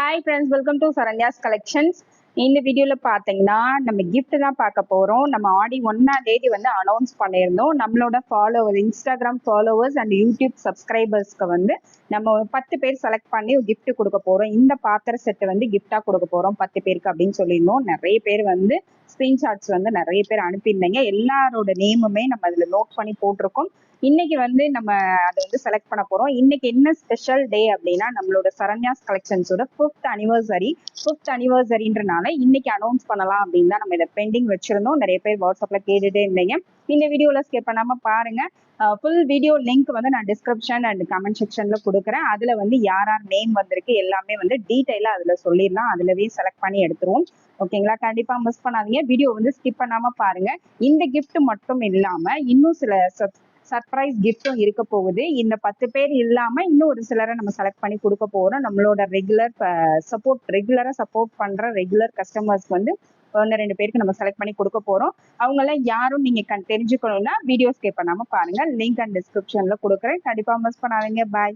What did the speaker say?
Hi friends welcome to Saranya's collections இந்த வீடியோவில் பார்த்தீங்கன்னா நம்ம கிஃப்ட் தான் பார்க்க போகிறோம் நம்ம ஆடி ஒன்றாம் தேதி வந்து அனௌன்ஸ் பண்ணியிருந்தோம். நம்மளோட follower Instagram followers and YouTube சப்ஸ்கிரைபர்ஸ்க்கு வந்து நம்ம ஒரு பத்து பேர் செலக்ட் பண்ணி கிஃப்ட் கொடுக்க போகிறோம் இந்த பாத்திர செட்டை வந்து கிஃப்டாக கொடுக்க போகிறோம் பத்து பேருக்கு அப்படின்னு சொல்லியிருந்தோம். நிறைய பேர் வந்து ஸ்க்ரீன்ஷாட்ஸ் வந்து நிறைய பேர் அனுப்பியிருந்தீங்க. எல்லாரோட நேமுமே நம்ம அதில் நோட் பண்ணி போட்டிருக்கோம். இன்னைக்கு வந்து நம்ம அதை வந்து செலக்ட் பண்ண போறோம். இன்னைக்கு என்ன ஸ்பெஷல் டே அப்படின்னா நம்மளோட சரண்யாஸ் கலெக்ஷன்ஸோட ஃபிஃப்த் அனிவர்சரி ஃபிஃப்த் அனிவர்சரின்றனால இன்னைக்கு அனௌன்ஸ் பண்ணலாம் அப்படின்னு தான் நம்ம இதை பெண்டிங் வச்சிருந்தோம். நிறைய பேர் வாட்ஸ்அப்ல கேட்டுட்டே இருந்தீங்க. இந்த வீடியோல ஸ்கிப் பண்ணாம பாருங்க. ஃபுல் வீடியோ லிங்க் வந்து நான் டிஸ்கிரிப்ஷன் அண்ட் கமெண்ட் செக்ஷன்ல கொடுக்குறேன். அதுல வந்து யார் யார் நேம் வந்திருக்கு எல்லாமே வந்து டீட்டெயிலா அதுல சொல்லிடலாம். அதுலவே செலக்ட் பண்ணி எடுத்துருவோம். ஓகேங்களா கண்டிப்பா மிஸ் பண்ணாதீங்க. வீடியோ வந்து ஸ்கிப் பண்ணாம பாருங்க. இந்த கிஃப்ட் மட்டும் இல்லாம இன்னும் சில சர்ப்ரைஸ் கிஃப்ட்டும் இருக்க போகுது. இந்த பத்து பேர் இல்லாம இன்னும் ஒரு சிலரை நம்ம செலக்ட் பண்ணி கொடுக்க போறோம். நம்மளோட ரெகுலர் சப்போர்ட் ரெகுலரா சப்போர்ட் பண்ற ரெகுலர் கஸ்டமர்ஸ் வந்து ஒன்று ரெண்டு பேருக்கு நம்ம செலக்ட் பண்ணி கொடுக்க போறோம். அவங்க எல்லாம் யாரும் நீங்க கண் தெரிஞ்சுக்கணும்னா வீடியோ ஸ்கேப் பண்ணாம பாருங்க லிங்க் அண்ட் டிஸ்கிரிப்ஷன்ல கொடுக்குறேன். கண்டிப்பா மிஸ் பண்ணாதீங்க. பாய்